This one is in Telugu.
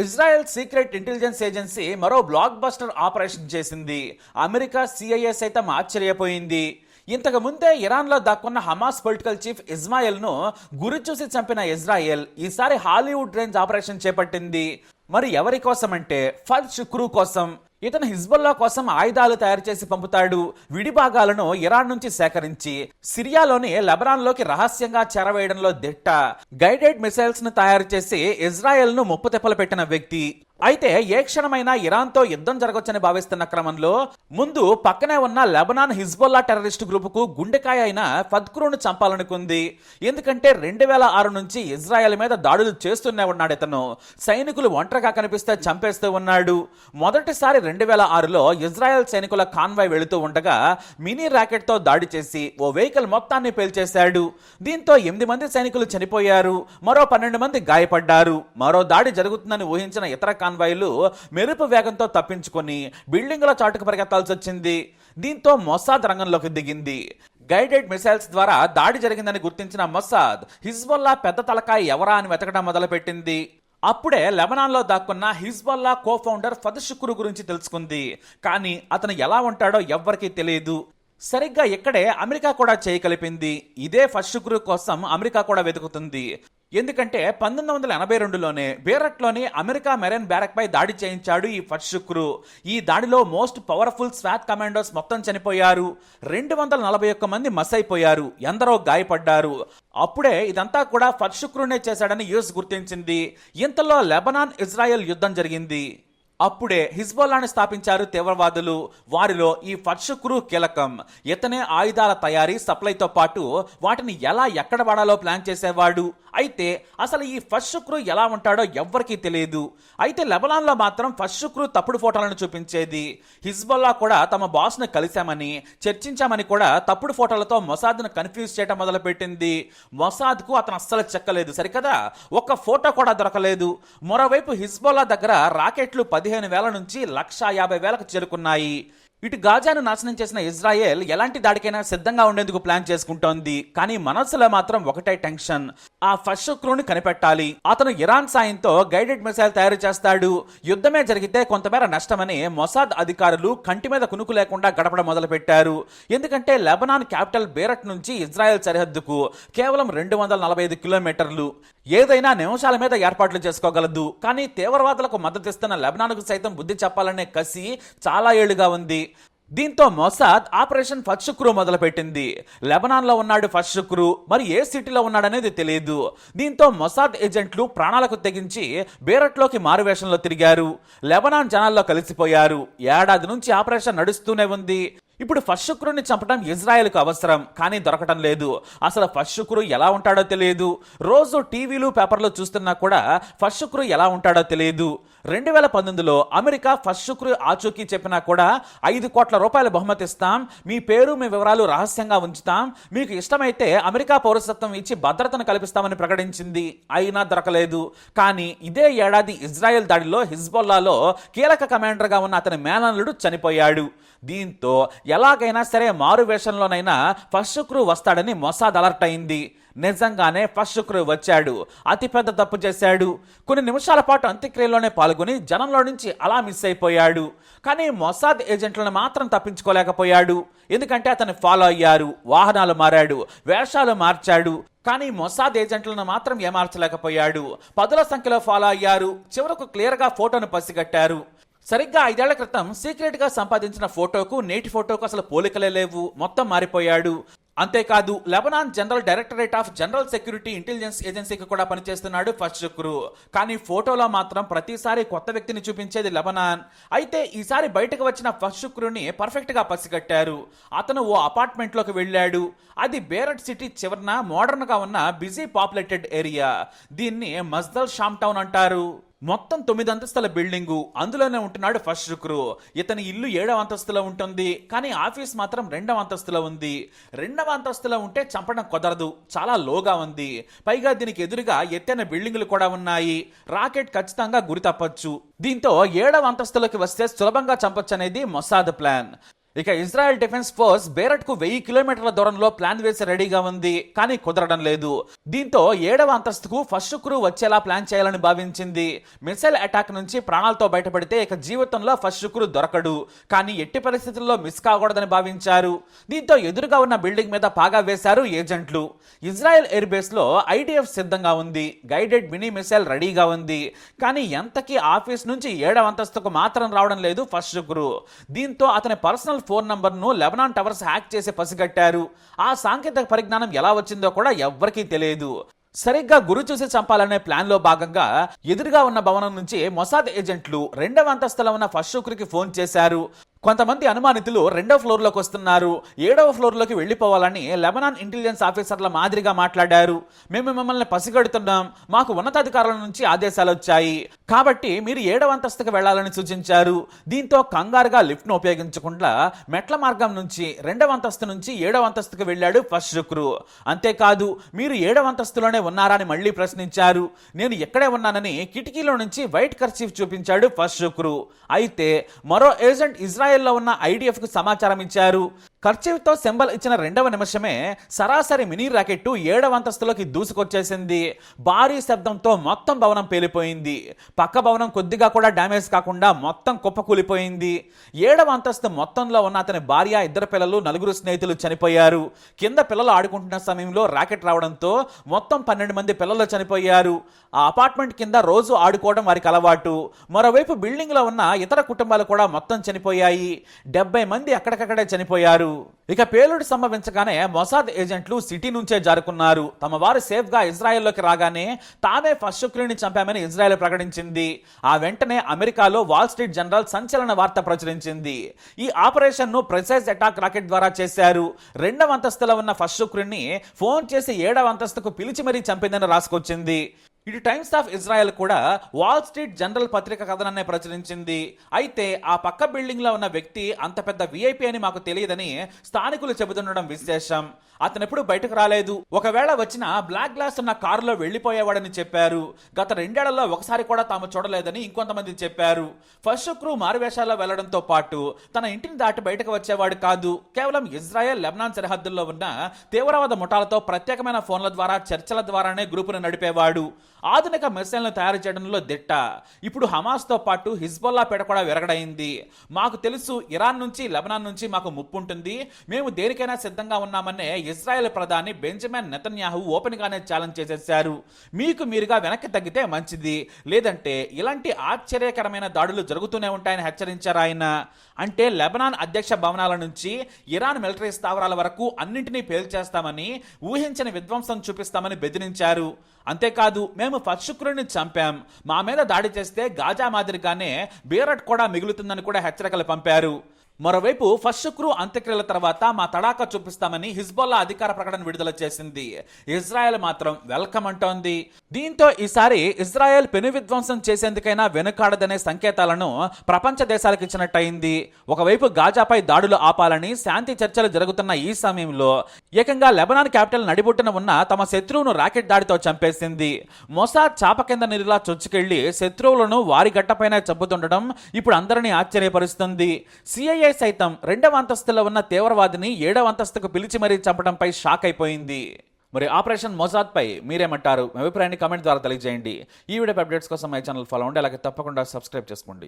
ఇజ్రాయెల్ సీక్రెట్ ఇంటెలిజెన్స్ ఏజెన్సీ మరో బ్లాక్ బస్టర్ ఆపరేషన్ చేసింది. అమెరికా సిఐఏ సైతం ఆశ్చర్యపోయింది. ఇంతకు ముందే ఇరాన్లో దాక్కున్న హమాస్ పొలిటికల్ చీఫ్ ఇజ్మాయిల్ను గురి చూసి చంపిన ఇజ్రాయెల్ ఈసారి హాలీవుడ్ రేంజ్ ఆపరేషన్ చేపట్టింది. మరి ఎవరి కోసం అంటే ఫర్ శుక్రు కోసం. ఇతను హిజ్బుల్లా కోసం ఆయుధాలు తయారు చేసి పంపుతాడు. విడి భాగాలను ఇరాన్ నుంచి సేకరించి సిరియాలోని లెబనాన్లోకి రహస్యంగా చేరవేయడంలో దిట్ట. గైడెడ్ మిసైల్స్ను తయారు చేసి ఇజ్రాయెల్ను ముప్పు తెప్పలు పెట్టిన వ్యక్తి. అయితే ఏ క్షణమైనా ఇరాన్తో యుద్ధం జరగొచ్చని భావిస్తున్న క్రమంలో ముందు పక్కనే ఉన్న లెబనాన్ హిజ్బొల్లా టెర్రరిస్ట్ గ్రూపుకు గుండెకాయ అయిన ఫద్కురును చంపాలనుకుంది. ఎందుకంటే రెండు వేల ఆరు నుంచి ఇజ్రాయెల్ మీద దాడులు చేస్తూనే ఉన్నాడు ఇతను. సైనికులు ఒంటరిగా కనిపిస్తే చంపేస్తూ ఉన్నాడు. మొదటిసారి రెండు వేల ఆరులో ఇజ్రాయెల్ సైనికుల కాన్వాయ్ వెళుతూ ఉండగా మినీ ర్యాకెట్తో దాడి చేసి ఓ వెహికల్ మొత్తాన్ని పేల్చేశాడు. దీంతో ఎనిమిది మంది సైనికులు చనిపోయారు. మరో పన్నెండు మంది గాయపడ్డారు. మరో దాడి జరుగుతుందని ఊహించిన ఇతర కాన్వాయ్లు మెరుపు వేగంతో తప్పించుకొని బిల్డింగుల చాటుకు పరిగెత్తాల్సి వచ్చింది. దీంతో మొసాద్ రంగంలోకి దిగింది. గైడెడ్ మిసైల్స్ ద్వారా దాడి జరిగిందని గుర్తించిన మొసాద్ హిజ్బుల్లా పెద్ద తలకాయ ఎవరా అని వెతకడం మొదలుపెట్టింది. అప్పుడే లెబనాన్లో దాక్కున్న హిజ్బుల్లా కో ఫౌండర్ ఫద్ షుక్రు గురించి తెలుసుకుంది. కానీ అతను ఎలా ఉంటాడో ఎవ్వరికీ తెలియదు. సరిగ్గా ఇక్కడే అమెరికా కూడా చేయగలిపింది ఇదే ఫస్ట్ శుక్రు కోసం అమెరికా కూడా వెతుకుతుంది. ఎందుకంటే పంతొమ్మిది వందల ఎనభై రెండులోనే బేరట్లోని అమెరికా మెరైన్ బ్యారక్పై దాడి చేయించాడు ఈ ఫస్ట్ శుక్రు ఈ దాడిలో మోస్ట్ పవర్ఫుల్ స్వాట్ కమాండోస్ మొత్తం చనిపోయారు. రెండు వందల నలభై ఒక్క మంది మస్ అయిపోయారు ఎందరో గాయపడ్డారు. అప్పుడే ఇదంతా కూడా ఫస్ట్ శుక్రునే చేశాడని యుఎస్ గుర్తించింది. ఇంతలో లెబనాన్ ఇజ్రాయెల్ యుద్ధం జరిగింది. అప్పుడే హిజ్బల్లాను స్థాపించారు తీవ్రవాదులు. వారిలో ఈ ఫర్షుక్రు కీలకం. ఇతనే ఆయుధాల తయారీ సప్లైతో పాటు వాటిని ఎలా ఎక్కడ వాడాలో ప్లాన్ చేసేవాడు. అయితే అసలు ఈ ఫర్షుక్రు ఎలా ఉంటాడో ఎవ్వరికీ తెలియదు. అయితే లెబనాన్లో మాత్రం ఫర్షుక్రు తప్పుడు ఫోటోలను చూపించేది. హిజ్బల్లా కూడా తమ బాస్ను కలిశామని చర్చించామని కూడా తప్పుడు ఫోటోలతో మొసాద్ను కన్ఫ్యూజ్ చేయడం మొదలుపెట్టింది. మొసాద్కు అతను అస్సలు చెక్కలేదు. సరికదా? ఒక్క ఫోటో కూడా దొరకలేదు. మరోవైపు హిజ్బల్లా దగ్గర రాకెట్లు పది పదిహేను వేల నుంచి లక్ష యాభై వేలకు చేరుకున్నాయి. ఇటు గాజాను నాశనం చేసిన ఇజ్రాయెల్ ఎలాంటి దాడికైనా సిద్ధంగా ఉండేందుకు ప్లాన్ చేసుకుంటోంది. కానీ మనస్సులో మాత్రం ఒకటే టెన్షన్. ఆ ఫస్ట్ శుక్రుని కనిపెట్టాలి. అతను ఇరాన్ సాయంతో గైడెడ్ మిసైల్ తయారు చేస్తాడు. యుద్ధమే జరిగితే కొంతమేర నష్టమని మొసాద్ అధికారులు కంటి మీద కునుకు లేకుండా గడపడం మొదలుపెట్టారు. ఎందుకంటే లెబనాన్ క్యాపిటల్ బేరట్ నుంచి ఇజ్రాయెల్ సరిహద్దుకు కేవలం రెండు వందల నలభై ఐదు కిలోమీటర్లు. ఏదైనా నిమిషాల మీద ఏర్పాట్లు చేసుకోగలదు. కానీ తీవ్రవాదులకు మద్దతిస్తున్న లెబనాన్కు సైతం బుద్ధి చెప్పాలనే కసి చాలా ఏళ్ళుగా ఉంది. దీంతో మొసాద్ ఆపరేషన్ ఫస్ట్ శుక్రు మొదలుపెట్టింది. లెబనాన్లో ఉన్నాడు ఫస్ట్ శుక్రు. మరి ఏ సిటీలో ఉన్నాడనేది తెలియదు దీంతో మొసాద్ ఏజెంట్లు ప్రాణాలకు తెగించి బేరట్లోకి మారువేషంలో తిరిగారు. లెబనాన్ జనాల్లో కలిసిపోయారు. ఏడాది నుంచి ఆపరేషన్ నడుస్తూనే ఉంది. ఇప్పుడు ఫస్ట్ శుక్రుని చంపడం ఇజ్రాయెల్కు అవసరం కానీ దొరకటం లేదు. అసలు ఫస్ట్ శుక్రు ఎలా ఉంటాడో తెలియదు. రోజు టీవీలు పేపర్లు చూస్తున్నా కూడా ఫస్ట్ శుక్రు ఎలా ఉంటాడో తెలియదు. రెండు వేల పంతొమ్మిదిలో అమెరికా ఫస్ట్ శుక్రు ఆచూకీ చెప్పినా కూడా ఐదు కోట్ల రూపాయల బహుమతి ఇస్తాం మీ పేరు మీ వివరాలు రహస్యంగా ఉంచుతాం మీకు ఇష్టమైతే అమెరికా పౌరసత్వం ఇచ్చి భద్రతను కల్పిస్తామని ప్రకటించింది. అయినా దొరకలేదు. కానీ ఇదే ఏడాది ఇజ్రాయెల్ దాడిలో హిజ్బొల్లాలో కీలక కమాండర్గా ఉన్న అతని మేనల్లుడు చనిపోయాడు. దీంతో ఎలాగైనా సరే మారు వేషంలోనైనా ఫస్ట్ క్రూ వస్తాడని మొసాద్ అలర్ట్ అయింది. నిజంగానే ఫస్ట్ శుక్రు వచ్చాడు. అతిపెద్ద తప్పు చేశాడు. కొన్ని నిమిషాల పాటు అంత్యక్రియలోనే పాల్గొని జనంలో నుంచి అలా మిస్ అయిపోయాడు. కానీ మొసాద్ ఏజెంట్లను మాత్రం తప్పించుకోలేకపోయాడు. ఎందుకంటే అతను ఫాలో అయ్యారు. వాహనాలు మారాడు. వేషాలు మార్చాడు. కానీ మొసాద్ ఏజెంట్లను మాత్రం ఏమార్చలేకపోయాడు. పదుల సంఖ్యలో ఫాలో అయ్యారు. చివరకు క్లియర్గా ఫోటోను పసిగట్టారు. సరిగ్గా ఐదేళ్ళ క్రితం సీక్రెట్గా సంపాదించిన ఫోటోకు నేటి ఫోటోకు అసలు పోలికలే లేవు. మొత్తం మారిపోయాడు. అంతేకాదు Lebanon general directorate of general security intelligence ఏజెన్సీకి కూడా పనిచేస్తున్నాడు ఫస్ట్ శుక్రు. కానీ ఫోటోలో మాత్రం ప్రతిసారి కొత్త వ్యక్తిని చూపించేది లెబనాన్. అయితే ఈసారి బయటకు వచ్చిన ఫస్ట్ శుక్రుని పర్ఫెక్ట్గా పసిగట్టారు. అతను ఓ అపార్ట్మెంట్లోకి వెళ్ళాడు. అది బేరట్ సిటీ చివరన మోడర్న్గా ఉన్న బిజీ పాపులేటెడ్ ఏరియా. దీన్ని మజ్దల్ షామ్ టౌన్ అంటారు. మొత్తం తొమ్మిది అంతస్తుల బిల్డింగు అందులోనే ఉంటున్నాడు ఫస్ట్ శుక్రు. ఇతని ఇల్లు ఏడవ అంతస్తులో ఉంటుంది కానీ ఆఫీస్ మాత్రం రెండవ అంతస్తులో ఉంది. రెండవ అంతస్తులో ఉంటే చంపడం కుదరదు చాలా లోగా ఉంది. పైగా దీనికి ఎదురుగా ఎత్తైన బిల్డింగులు కూడా ఉన్నాయి. రాకెట్ ఖచ్చితంగా గురి తప్పచ్చు. దీంతో ఏడవ అంతస్తులోకి వస్తే సులభంగా చంపొచ్చు అనేది మొసాద్ ప్లాన్. ఇక ఇజ్రాయెల్ డిఫెన్స్ ఫోర్స్ బేరట్కు వెయ్యి కిలోమీటర్ల దూరంలో ప్లాన్ వేసి రెడీగా ఉంది కానీ కుదరడం లేదు. దీంతో ఏడవ అంతస్తుకు ఫస్ట్ క్రూ వచ్చేలా ప్లాన్ చేయాలని భావించింది. మిసైల్ అటాక్ నుంచి ప్రాణాలతో బయటపడితే ఇక జీవితంలో ఫస్ట్ క్రూ దొరకడు కానీ ఎట్టి పరిస్థితుల్లో మిస్ కాకూడదని భావించారు. దీంతో ఎదురుగా ఉన్న బిల్డింగ్ మీద పాగా వేశారు ఏజెంట్లు. ఇజ్రాయెల్ ఎయిర్ బేస్లో ఐడిఎఫ్ సిద్ధంగా ఉంది గైడెడ్ మినీ మిసైల్ రెడీగా ఉంది కానీ ఎంతకీ ఆఫీస్ నుంచి ఏడవ అంతస్తుకు మాత్రం రావడం లేదు ఫస్ట్ క్రూ. దీంతో అతని పర్సనల్ ఫోన్ నంబర్ను లెబనాన్ టవర్స్ హ్యాక్ చేసి పసిగట్టారు. ఆ సాంకేతిక పరిజ్ఞానం ఎలా వచ్చిందో కూడా ఎవ్వరికీ తెలియదు. సరిగ్గా గురి చూసి చంపాలనే ప్లాన్లో భాగంగా ఎదురుగా ఉన్న భవనం నుంచి మొసాద్ ఏజెంట్లు రెండవ అంతస్తులో ఉన్న ఫస్ట్ షుక్రికి ఫోన్ చేశారు. కొంతమంది అనుమానితులు రెండో ఫ్లోర్లోకి వస్తున్నారు. ఏడవ ఫ్లోర్లోకి వెళ్ళిపోవాలని లెబనాన్ ఇంటెలిజెన్స్ ఆఫీసర్ల మాదిరిగా మాట్లాడారు. మేము మిమ్మల్ని పసిగడుతున్నాం. మాకు ఉన్నతాధికారుల నుంచి ఆదేశాలు వచ్చాయి. కాబట్టి మీరు ఏడవ అంతస్తుకు వెళ్ళాలని సూచించారు. దీంతో కంగారుగా లిఫ్ట్ను ఉపయోగించకుండా మెట్ల మార్గం నుంచి రెండవ అంతస్తు నుంచి ఏడవ అంతస్తుకు వెళ్ళాడు ఫస్ట్ శుక్రు. అంతేకాదు మీరు ఏడవ అంతస్తులోనే ఉన్నారని మళ్ళీ ప్రశ్నించారు. నేను ఎక్కడే ఉన్నానని కిటికీలో నుంచి వైట్ కర్చీఫ్ చూపించాడు ఫస్ట్ శుక్రు. అయితే మరో ఏజెంట్ ఇజ్రాయెల్ ఇజ్రాయెల్లో ఉన్న ఐడిఎఫ్కు సమాచారం ఇచ్చారు. కర్చీఫ్తో సింబల్ ఇచ్చిన రెండవ నిమిషమే సరాసరి మినీ రాకెట్టు ఏడవ అంతస్తులోకి దూసుకొచ్చేసింది. భారీ శబ్దంతో మొత్తం భవనం పేలిపోయింది. పక్క భవనం కొద్దిగా కూడా డ్యామేజ్ కాకుండా మొత్తం కుప్పకూలిపోయింది. ఏడవ అంతస్తు మొత్తంలో ఉన్న అతని భార్య ఇద్దరు పిల్లలు నలుగురు స్నేహితులు చనిపోయారు. కింద పిల్లలు ఆడుకుంటున్న సమయంలో రాకెట్ రావడంతో మొత్తం పన్నెండు మంది పిల్లలు చనిపోయారు. ఆ అపార్ట్మెంట్ కింద రోజు ఆడుకోవడం వారికి అలవాటు. మరోవైపు బిల్డింగ్లో ఉన్న ఇతర కుటుంబాలు కూడా మొత్తం చనిపోయాయి. డెబ్బై మంది అక్కడికక్కడే చనిపోయారు. ఇక పేలుడు సంభవించగానే మొసాద్ ఏజెంట్లు సిటీ నుంచే జారుకున్నారు. తమ వారు సేఫ్గా ఇజ్రాయెల్లోకి రాగానే తామే ఫస్ట్ శుక్రుని చంపామని ఇజ్రాయెల్ ప్రకటించింది. ఆ వెంటనే అమెరికాలో వాల్ స్ట్రీట్ జనరల్ సంచలన వార్త ప్రచురించింది. ఈ ఆపరేషన్ను ప్రెసైజ్ అటాక్ రాకెట్ ద్వారా చేశారు. రెండవ అంతస్తులో ఉన్న ఫస్ట్ శుక్రుని ఫోన్ చేసి ఏడవ అంతస్తుకు పిలిచి మరీ చంపిందని రాసుకొచ్చింది. ఇటు టైమ్స్ ఆఫ్ ఇజ్రాయెల్ కూడా వాల్ స్ట్రీట్ జనరల్ పత్రిక కథనాన్ని ప్రచురించింది. అయితే ఆ పక్క బిల్డింగ్లో ఉన్న వ్యక్తి అంత పెద్ద విఐపి అని మాకు తెలియదని స్థానికులు చెబుతుండడం విశేషం. అతను ఎప్పుడు బయటకు రాలేదు. ఒకవేళ వచ్చిన బ్లాక్ గ్లాస్ ఉన్న కారులో వెళ్ళిపోయేవాడని చెప్పారు. గత రెండేళ్ళలో ఒకసారి కూడా తాము చూడలేదని ఇంకొంతమంది చెప్పారు. ఫస్ట్ క్రూ మారువేషాల్లో వెళ్ళడంతో పాటు తన ఇంటిని దాటి బయటకు వచ్చేవాడు కాదు. కేవలం ఇజ్రాయెల్ లెబనాన్ సరిహద్దుల్లో ఉన్న తీవ్రవాద ముఠాలతో ప్రత్యేకమైన ఫోన్ల ద్వారా చర్చల ద్వారానే గ్రూపును నడిపేవాడు. ఆధునిక మిసైల్ను తయారు చేయడంలో దిట్ట. ఇప్పుడు హమాస్తో పాటు హిజ్బొల్లా పేట కూడా విరగడైంది. మాకు తెలుసు ఇరాన్ నుంచి లెబనాన్ నుంచి మాకు ముప్పు ఉంటుంది మేము దేనికైనా సిద్ధంగా ఉన్నామనే ఇజ్రాయెల్ ప్రధాని బెంజమిన్ నెతన్యాహు ఓపెన్ గానే ఛాలెంజ్ చేసేశారు. మీకు మీరుగా వెనక్కి తగ్గితే మంచిది. లేదంటే ఇలాంటి ఆశ్చర్యకరమైన దాడులు జరుగుతూనే ఉంటాయని హెచ్చరించారు ఆయన. అంటే లెబనాన్ అధ్యక్ష భవనాల నుంచి ఇరాన్ మిలిటరీ స్థావరాల వరకు అన్నింటినీ పేల్చేస్తామని ఊహించని విధ్వంసం చూపిస్తామని బెదిరించారు. అంతేకాదు మేము ఫస్ట్ చంపాం. మా మీద దాడి చేస్తే గాజా మాదిరిగానే బీరట్ కూడా మిగులుతుందని కూడా హెచ్చరికలు పంపారు. మరోవైపు ఫస్ట్ శుక్రు అంత్యక్రియల తర్వాత మా తడాకా చూపిస్తామని హిజ్బొల్లా అధికార ప్రకటన విడుదల చేసింది. ఇజ్రాయెల్ మాత్రం వెల్కమ్ అంటోంది. దీంతో ఈసారి ఇజ్రాయెల్ పెను విధ్వంసం చేసేందుకైనా వెనుకాడదనే సంకేతాలను ప్రపంచ దేశాలకు ఇచ్చినట్టయింది. ఒకవైపు గాజాపై దాడులు ఆపాలని శాంతి చర్చలు జరుగుతున్న ఈ సమయంలో ఏకంగా లెబనాన్ క్యాపిటల్ నడిబొట్టున ఉన్న తమ శత్రువును రాకెట్ దాడితో చంపేసింది. మొసాద్ చాప కింద నీరులా చొచ్చుకెళ్ళి శత్రువులను వారి గట్టపైన చంపుతుండడం ఇప్పుడు అందరినీ ఆశ్చర్యపరుస్తుంది. సిఐఏ సైతం రెండవ అంతస్తులో ఉన్న తీవ్రవాదిని ఏడవ అంతస్తుకు పిలిచి మరీ చంపడంపై షాక్ అయిపోయింది. మరి ఆపరేషన్ మొజాద్ పై మీరేమంటారు? మీ అభిప్రాయాన్ని కామెంట్ ద్వారా తెలియజేయండి. ఈ వీడియో అప్డేట్స్ కోసం మై ఛానల్ ఫాలో అవ్వండి. అలాగే తప్పకుండా సబ్స్క్రైబ్ చేసుకోండి.